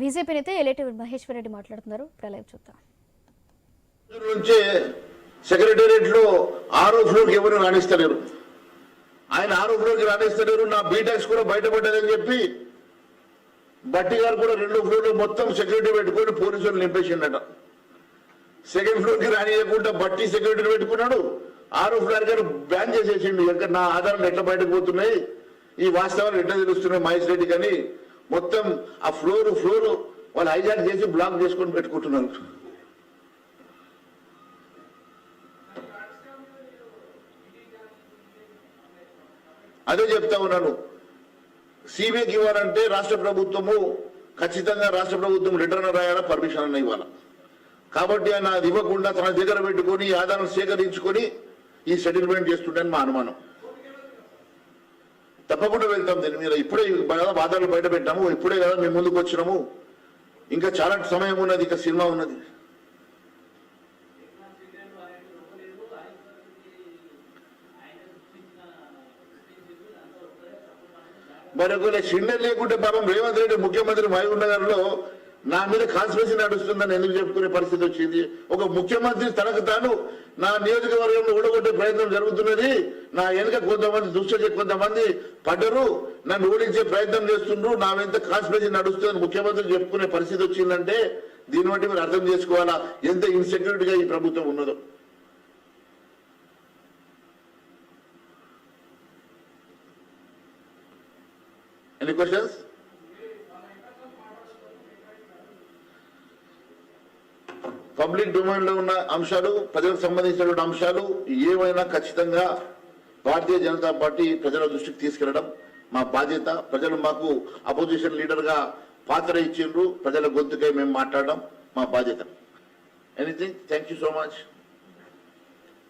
BJP నేత ఎలేటి మహేశ్వర్ రెడ్డి మాట్లాడుతున్నారు. ఇప్పుడు లైవ్ చూద్దాం. సెక్రటేరియట్లో ఆరో ఫ్లోర్కి ఎవరు రాణిస్తలేరు. ఆయన ఆరో ఫ్లోర్కి రాణిస్తలేరు. నా బీటెక్స్ కూడా బయటపడ్డదని చెప్పి బట్టి గారు కూడా రెండు ఫ్లోర్లు మొత్తం సెక్యూరిటీ పెట్టుకొని పోలీసులు నింపేసిండట. సెకండ్ ఫ్లోర్కి రానియకుండా బట్టి సెక్యూరిటీ పెట్టుకున్నాడు. ఆరో ఫ్లోర్ గారు బ్యాన్ చేసేసిండు. ఎక్కడ నా ఆధారాలు ఎట్లా బయటకు పోతున్నాయి? ఈ వాస్తవాలు ఎట్లా తెలుస్తున్నాయి? మహేష్ రెడ్డి కానీ మొత్తం ఆ ఫ్లోర్ ఫ్లోర్ వాళ్ళు హైజాక్ చేసి బ్లాక్ చేసుకొని పెట్టుకుంటున్నారు. అదే చెప్తా ఉన్నాను. సిబిఐకి ఇవ్వాలంటే రాష్ట్ర ప్రభుత్వము ఖచ్చితంగా రాష్ట్ర ప్రభుత్వం రిటర్న్ రాయాలా పర్మిషన్ అన్న ఇవ్వాలి? కాబట్టి ఆయన అది ఇవ్వకుండా తన దగ్గర పెట్టుకొని ఆధారం సేకరించుకొని ఈ సెటిల్మెంట్ చేస్తుండని మా అనుమానం. తప్పకుండా వెళ్తాం. దీని మీద ఇప్పుడే బాగా వాదాలు బయట పెట్టాము. ఇప్పుడే కదా మేము ముందుకు వచ్చినాము. ఇంకా చాలా సమయం ఉన్నది. ఇంకా సినిమా ఉన్నది. మరి ఒకవేళ లేకుంటే పాపం రేవంత్ రెడ్డి ముఖ్యమంత్రి మహబూబ్ నగర్లో నా మీద కాన్స్పిరసీ నడుస్తుందని ఎందుకు చెప్పుకునే పరిస్థితి వచ్చింది? ఒక ముఖ్యమంత్రి తనకు తాను నా నియోజకవర్గంలో ఓడగొట్టే ప్రయత్నం జరుగుతున్నది. నా వెనుక కొంతమంది దుష్ట కొంతమంది పడ్డరు. నన్ను ఓడించే ప్రయత్నం చేస్తుండ్రు. నా వెంత కాన్స్పిరసీ నడుస్తుందని ముఖ్యమంత్రి చెప్పుకునే పరిస్థితి వచ్చిందంటే దీన్ని బట్టి మీరు అర్థం చేసుకోవాలా? ఎంత ఇన్సెక్యూరిటీగా ఈ ప్రభుత్వం ఉన్నదో. ఎనీ క్వశ్చన్స్ పబ్లిక్ డొమైన్లో ఉన్న అంశాలు ప్రజలకు సంబంధించినటువంటి అంశాలు ఏమైనా ఖచ్చితంగా భారతీయ జనతా పార్టీ ప్రజల దృష్టికి తీసుకెళ్ళడం మా బాధ్యత. ప్రజలు మాకు అపోజిషన్ లీడర్గా పాత్ర ఇచ్చిండ్రు. ప్రజల గొంతుకై మేము మాట్లాడడం మా బాధ్యత. Anything thank you so much